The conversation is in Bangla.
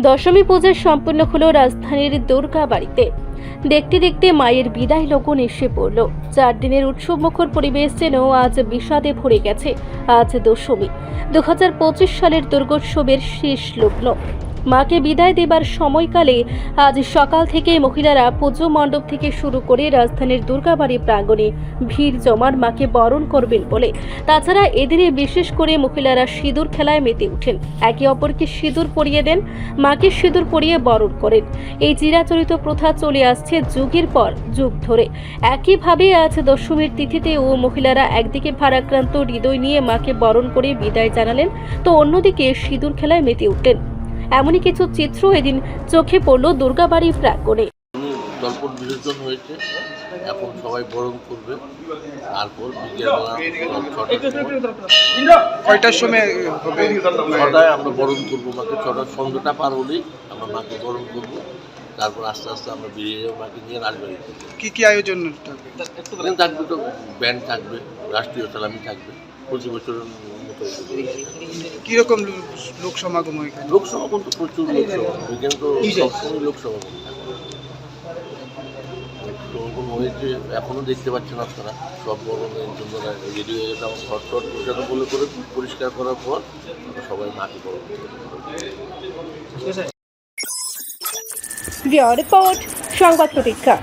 দশমী পূজা সম্পূর্ণ হলো রাজধানীর দুর্গা বাড়িতে। দেখতে দেখতে মায়ের বিদায় লগন এসে পড়ল। চার দিনের উৎসবমুখর পরিবেশ যেন আজ বিষাদে ভরে গেছে। আজ দশমী। দু হাজার পঁচিশ সালের দুর্গোৎসবের শেষ লগ্ন। মাকে বিদায় দেবার সময়কালে আজ সকাল থেকে মহিলারা পুজো মণ্ডপ থেকে শুরু করে রাজধানীর দুর্গাবাড়ি প্রাঙ্গণে ভিড় জমার মাকে বরণ করবেন বলে। তাছাড়া এদিনে বিশেষ করে মহিলারা সিঁদুর খেলায় মেতে উঠেন একে অপরকে সিঁদুর পরিয়ে দেন, মাকে সিঁদুর পরিয়ে বরণ করেন। এই চিরাচরিত প্রথা চলে আসছে যুগের পর যুগ ধরে। একইভাবে আজ দশমীর তিথিতেও মহিলারা একদিকে ভারাক্রান্ত হৃদয় নিয়ে মাকে বরণ করে বিদায় জানালেন, তো অন্যদিকে সিঁদুর খেলায় মেতে উঠলেন। এমনই কিছু চিত্র এদিন চোখে পড়ল দুর্গাবাড়ি প্রাঙ্গণে। দর্পণ বিসর্জন হয়েছে এখন সবাই বরণ করবে। তারপর কয়টার সময় ছটায় আমরা বরণ করব মাকে ছটার সন্ধ্যাটা পার হলেই আমরা মাকে বরণ করব। তারপর আস্তে আস্তে আমরা বেরিয়ে যাব মাকে নিয়ে রাজবাড়ি কি কি আয়োজন থাকবে? থাকবে তো ব্যান্ড থাকবে রাষ্ট্রীয় সালামি থাকবে। প্রতি বছরের মতো কীরকম লোক সমাগম এখানে? লোকসভা কিন্তু প্রচুর লোকসভা এখানে তো সবসময় লোকসভা থাকে সমাগম হয়েছে এখনও দেখতে পাচ্ছেন আপনারা। সব বরণের জন্য রেডি হয়ে গেছে। আমার ঘর টট পরিষ্কার বলে করে পরিষ্কার করার পর সবাই বরণ করব। রিপোর্ট সংবাদ প্রতীক্ষা।